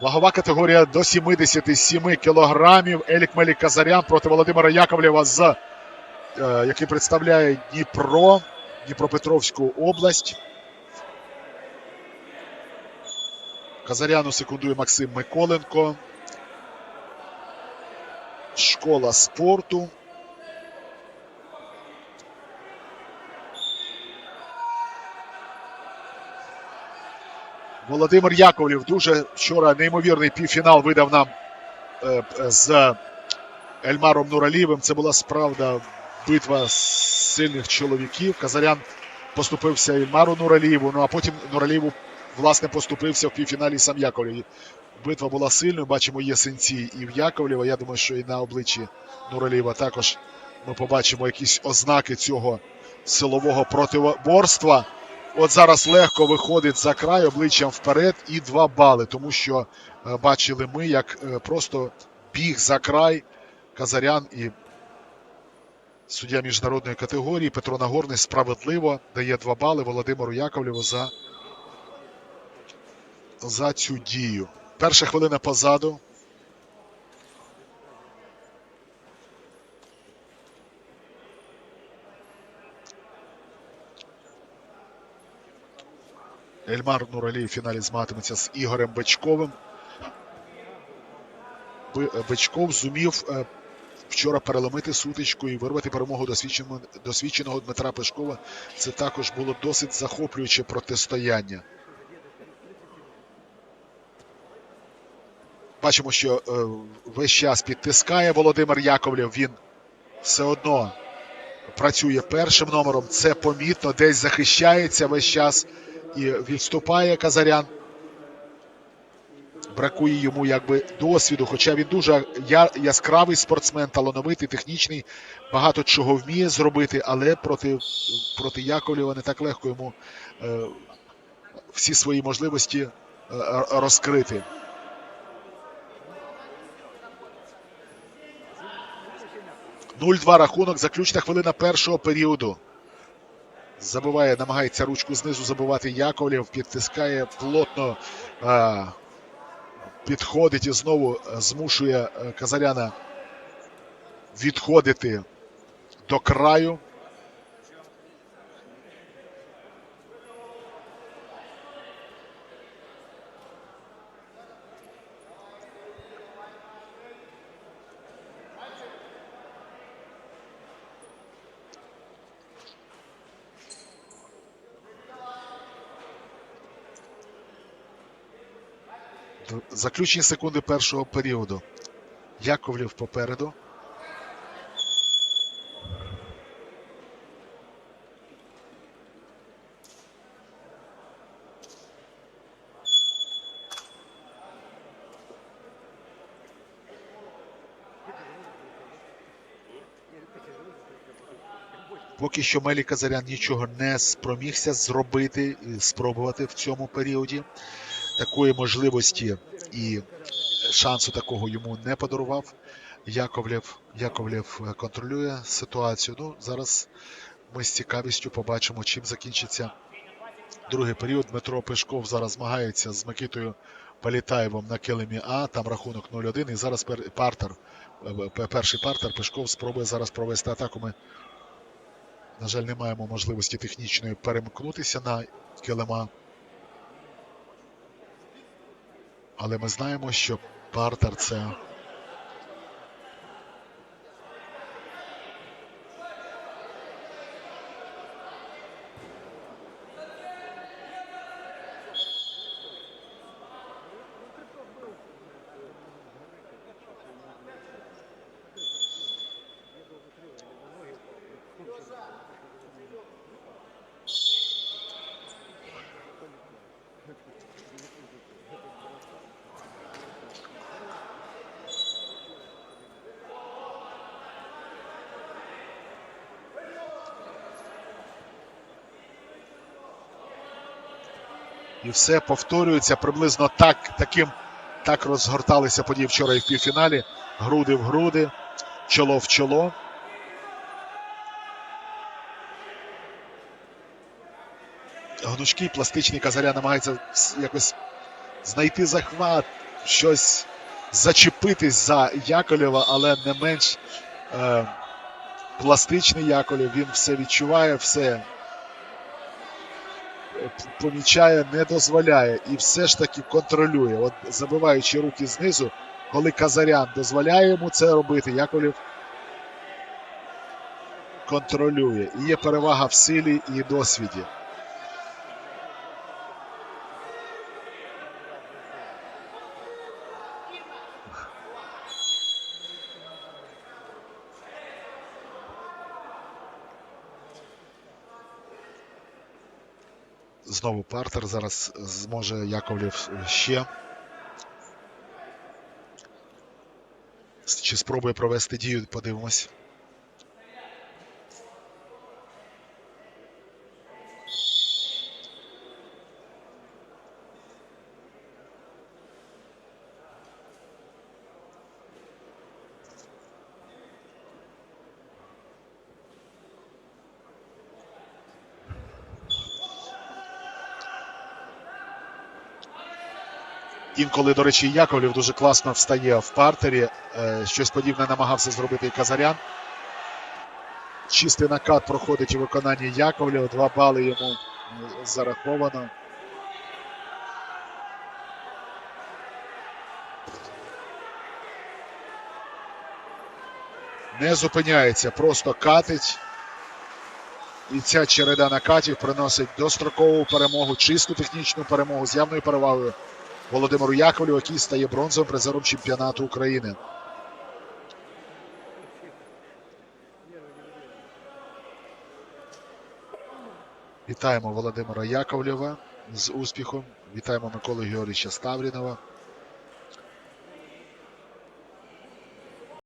Вагова категорія до 77 кілограмів. Елік Мелік Казарян проти Володимира Яковлєва, з, е, який представляє Дніпро, Дніпропетровську область. Казаряну секундує Максим Миколенко. Школа спорту. Володимир Яковлів дуже вчора неймовірний півфінал видав нам е, е, з Ельмаром Нуралієвим. Це була справда битва сильних чоловіків. Казарян поступився Ельмару Нуралієву, ну а потім Нуралієву власне поступився в півфіналі сам Яковлів. Битва була сильною. Бачимо, є синці і в Яковлєва. Я думаю, що і на обличчі Нуралієва також ми побачимо якісь ознаки цього силового протиборства. От зараз легко виходить за край обличчям вперед і два бали, тому що е, бачили ми, як е, просто біг за край Казарян і суддя міжнародної категорії Петро Нагорний справедливо дає два бали Володимиру Яковлєву за, за цю дію. Перша хвилина позаду. Ельмар Нуралій в фіналі змагатиметься з Ігорем Бичковим. Би- Бичков зумів е, вчора переломити сутичку і вирвати перемогу досвідченого, досвідченого Дмитра Пешкова. Це також було досить захоплююче протистояння. Бачимо, що е, весь час підтискає Володимир Яковлєв. Він все одно працює першим номером. Це помітно, десь захищається весь час і відступає Казарян. Бракує йому якби досвіду, хоча він дуже яскравий спортсмен, талановитий, технічний, багато чого вміє зробити, але проти, проти Яковлєва не так легко йому е, всі свої можливості е, розкрити. Нуль-два рахунок, заключна хвилина першого періоду. Забиває, намагається ручку знизу забивати Яковлєв, підтискає плотно, а, підходить і знову е, змушує е, Казаряна відходити до краю. Заключні секунди першого періоду. Яковлів попереду. Поки що Мелі Казарян нічого не спромігся зробити і спробувати в цьому періоді. Такої можливості і шансу такого йому не подарував. Яковлєв, Яковлєв е, контролює ситуацію. Ну, зараз ми з цікавістю побачимо, чим закінчиться другий період. Дмитро Пешков зараз змагається з Микитою Політаєвим на килимі А. Там рахунок 0-1. І зараз партер, е, перший партер Пешков спробує зараз провести атаку. Ми, на жаль, не маємо можливості технічної перемкнутися на килима. Але ми знаємо, що партер це І все повторюється приблизно так, таким, так розгорталися події вчора і в півфіналі. Груди в груди, чоло в чоло. Гнучкий пластичний казаря намагається якось знайти захват, щось зачепитись за Яковлєва, але не менш е, пластичний Яковлєв. Він все відчуває, все помічає, не дозволяє і все ж таки контролює. От забиваючи руки знизу, коли Казарян дозволяє йому це робити, Яковлів контролює. І є перевага в силі і досвіді. Знову партер. Зараз зможе Яковлів ще. Чи спробує провести дію, подивимось. Інколи, до речі, Яковлів дуже класно встає в партері. Е, Щось подібне намагався зробити і Казарян. Чистий накат проходить у виконанні Яковлєва. Два бали йому зараховано. Не зупиняється, просто катить. І ця череда накатів приносить дострокову перемогу, чисту технічну перемогу з явною перевагою Володимиру Яковлю, який стає бронзовим призером чемпіонату України. Вітаємо Володимира Яковлєва з успіхом. Вітаємо Миколу Георгійовича Ставрінова.